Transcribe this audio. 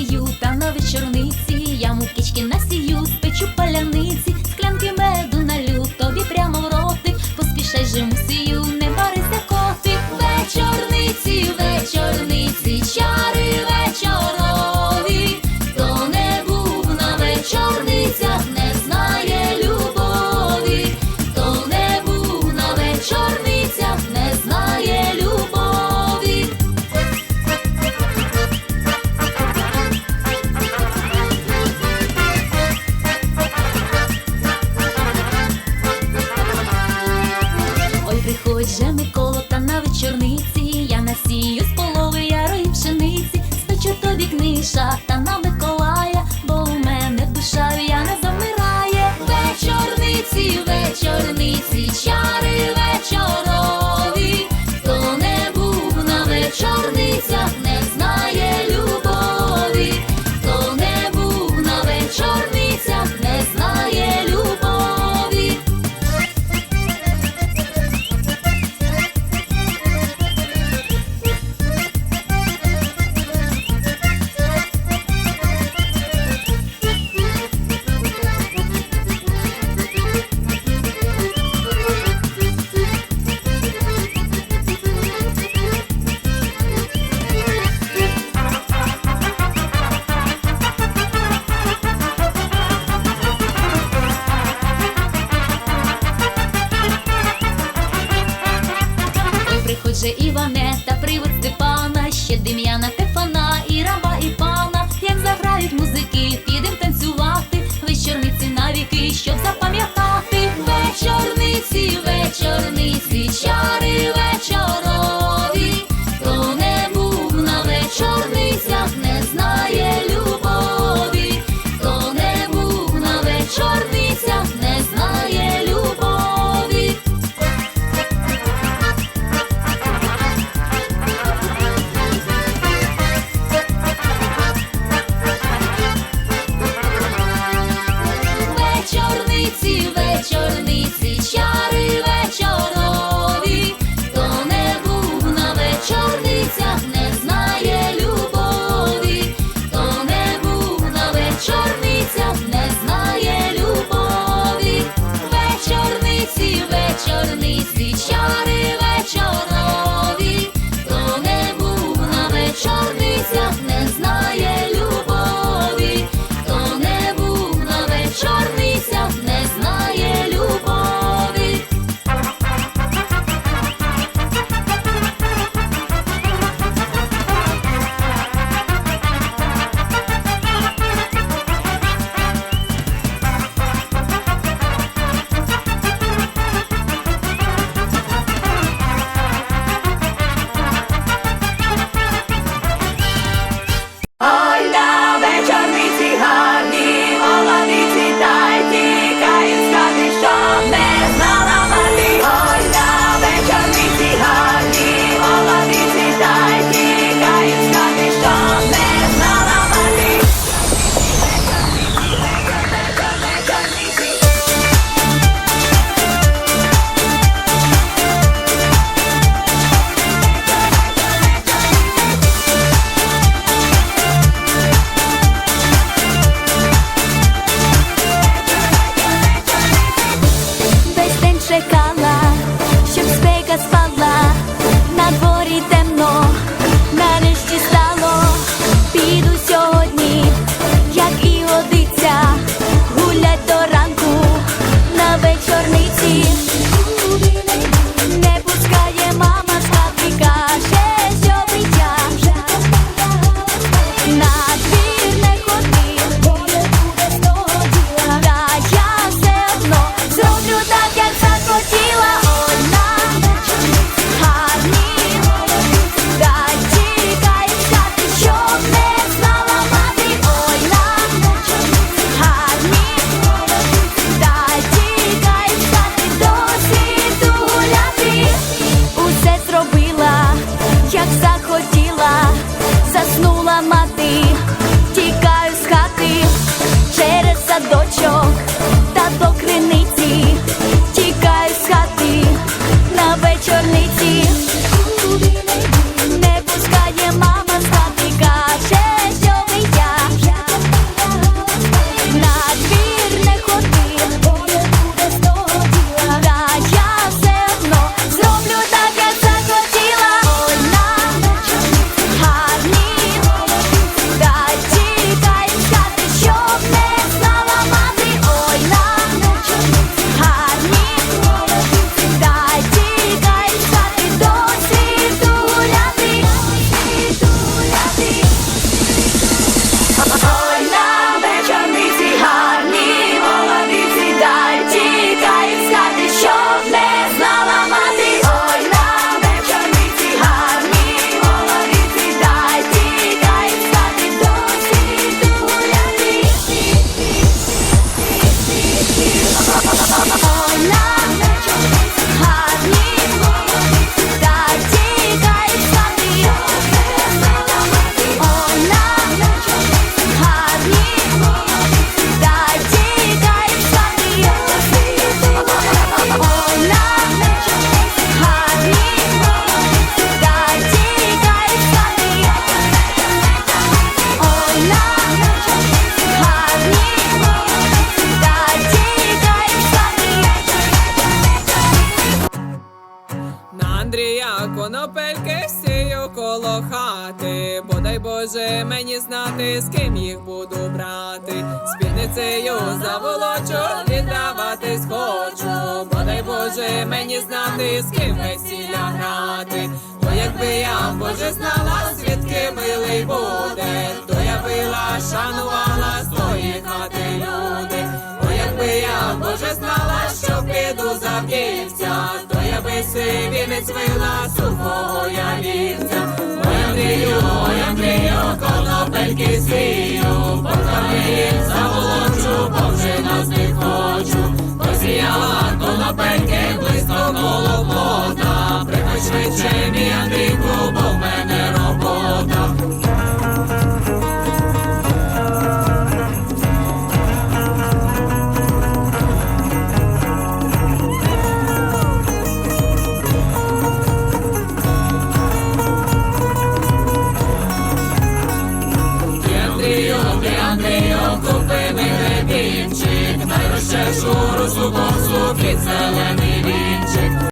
насію, та на чорниці, я мукички насію. Книша та на Миколая, бо у мене душа не замирає. Вечорниці, вечорниці, чари вечорові, хто не був на вечорницях, не Ой, Іванета, привид Степана, ще Дем'яна, Тефана, і раба, і пана. Як заграють музики, підем танцювати. Вечорниці навіки, щоб запам'ятати. Вечорниці, вечорниці, чари not я конопельки сію коло хати, бодай Боже мені знати, з ким їх буду брати, спідницею заволочу, віддаватись хочу, бодай Боже мені знати, з ким весілля грати, бо якби я Боже знала, звідки милий буде, то я била, шанувала свої хати люди, бо якби я Боже знала, що піду за то я би си вінець вила сухого я вівця. Ой, Андрію, ой, Андрію, конопельки сію, поками заволочу, вже нас не хочу. Посіяла конопельки близько коло плота, Андрій,